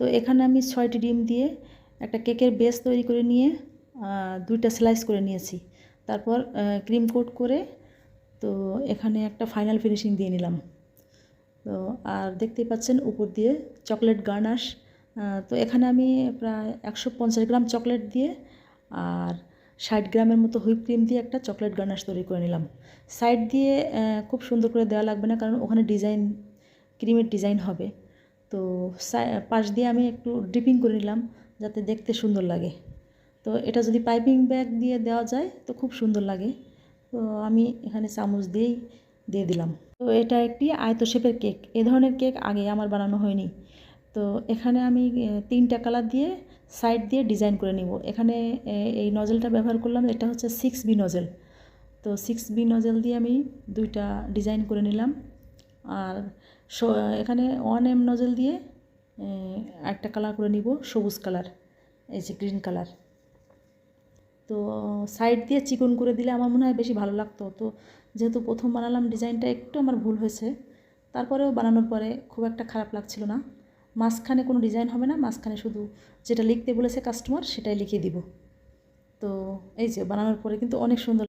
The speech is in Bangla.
তো এখানে আমি ছয়টি ডিম দিয়ে একটা কেকের বেস তৈরি করে নিয়ে দুইটা স্লাইস করে নিয়েছি। তারপর ক্রিম কোট করে তো এখানে একটা ফাইনাল ফিনিশিং দিয়ে নিলাম। তো আর দেখতেই পাচ্ছেন উপর দিয়ে চকলেট গার্নাশ তো এখানে আমি প্রায় একশো পঞ্চাশ গ্রাম চকলেট দিয়ে আর ষাট গ্রামের মতো হুইপ ক্রিম দিয়ে একটা চকলেট গার্নাশ তৈরি করে নিলাম। সাইড দিয়ে খুব সুন্দর করে দেওয়া লাগবে না কারণ ওখানে ডিজাইন ক্রিমের ডিজাইন হবে। তো পাশ দিয়ে আমি একটু ডিপিং করে নিলাম যাতে দেখতে সুন্দর লাগে। তো এটা যদি পাইপিং ব্যাগ দিয়ে দেওয়া যায় তো খুব সুন্দর লাগে। তো আমি এখানে চামচ দিয়েই দিয়ে দিলাম। তো এটা একটি আয়ত শেপের কেক এ ধরনের কেক আগে আমার বানানো হয়নি। তো এখানে আমি তিনটা কালার দিয়ে সাইড দিয়ে ডিজাইন করে নিব। এখানে এই নজেলটা ব্যবহার করলাম, এটা হচ্ছে সিক্স বি নজেল তো সিক্স বি নজেল দিয়ে আমি দুইটা ডিজাইন করে নিলাম। আর এখানে ওয়ান এম নজেল দিয়ে একটা কালার করে নিব, সবুজ কালার এই যে গ্রিন কালার তো সাইড দিয়ে চিকন করে দিলে আমার মনে হয় বেশি ভালো লাগতো। তো যেহেতু প্রথম বানালাম, ডিজাইনটা একটু আমার ভুল হয়েছে, তারপরেও বানানোর পরে খুব একটা খারাপ লাগছিল না। মাঝখানে কোনো ডিজাইন হবে না, মাঝখানে শুধু যেটা লিখতে বলেছে কাস্টমার সেটাই লিখে দিব। তো এই যে বানানোর পরে কিন্তু অনেক সুন্দর